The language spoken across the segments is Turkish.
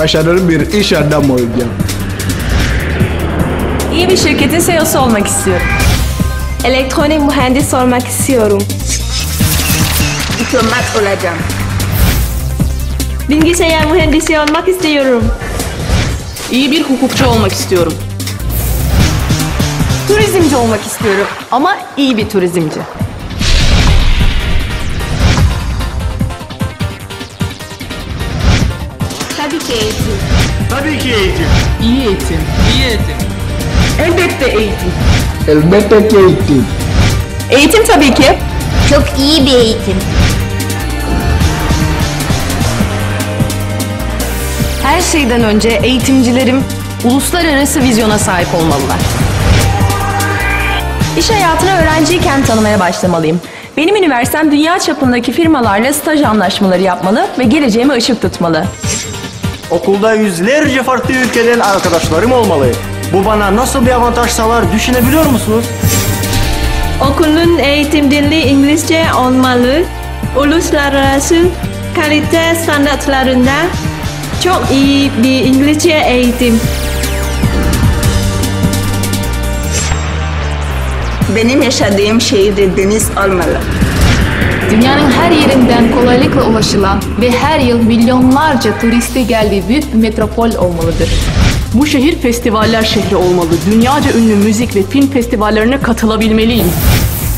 başarılı bir iş adamı olacağım. İyi bir şirketin CEO'su olmak istiyorum. Elektronik mühendis olmak istiyorum. Diplomat olacağım. Bilgisayar mühendisi olmak istiyorum. İyi bir hukukçu olmak istiyorum. Turizmci olmak istiyorum ama iyi bir turizmci. Tabii ki eğitim. Tabii ki eğitim. İyi eğitim. İyi eğitim. Elbette eğitim. Elbette ki eğitim. Eğitim tabii ki. Çok iyi bir eğitim. Her şeyden önce eğitimcilerim uluslararası vizyona sahip olmalılar. İş hayatına öğrenciyken tanımaya başlamalıyım. Benim üniversitem dünya çapındaki firmalarla staj anlaşmaları yapmalı ve geleceğime ışık tutmalı. Okulda yüzlerce farklı ülkeden arkadaşlarım olmalı. Bu bana nasıl bir avantaj sağlar düşünebiliyor musunuz? Okulun eğitim dili İngilizce olmalı. Uluslararası kalite standartlarında çok iyi bir İngilizce eğitim. Benim yaşadığım şehirde deniz olmalı. Dünyanın her yerinden kolaylıkla ulaşılan ve her yıl milyonlarca turiste geldiği büyük bir metropol olmalıdır. Bu şehir festivaller şehri olmalı. Dünyaca ünlü müzik ve film festivallerine katılabilmeliyim.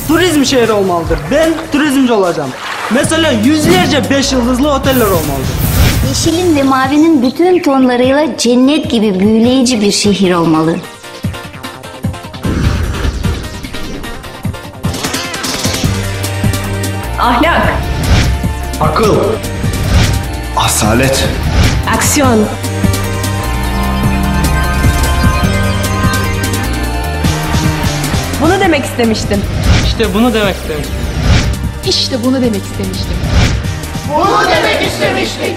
turizm şehri olmalıdır. Ben turizmci olacağım. Mesela yüzlerce beş yıldızlı oteller olmalıdır. Yeşilin ve mavinin bütün tonlarıyla cennet gibi büyüleyici bir şehir olmalı. Ahlak, Akıl. Asalet. Aksiyon. bunu demek istemiştim. İşte bunu demek istemiştim. İşte bunu demek istemiştim. Bunu demek istemiştik.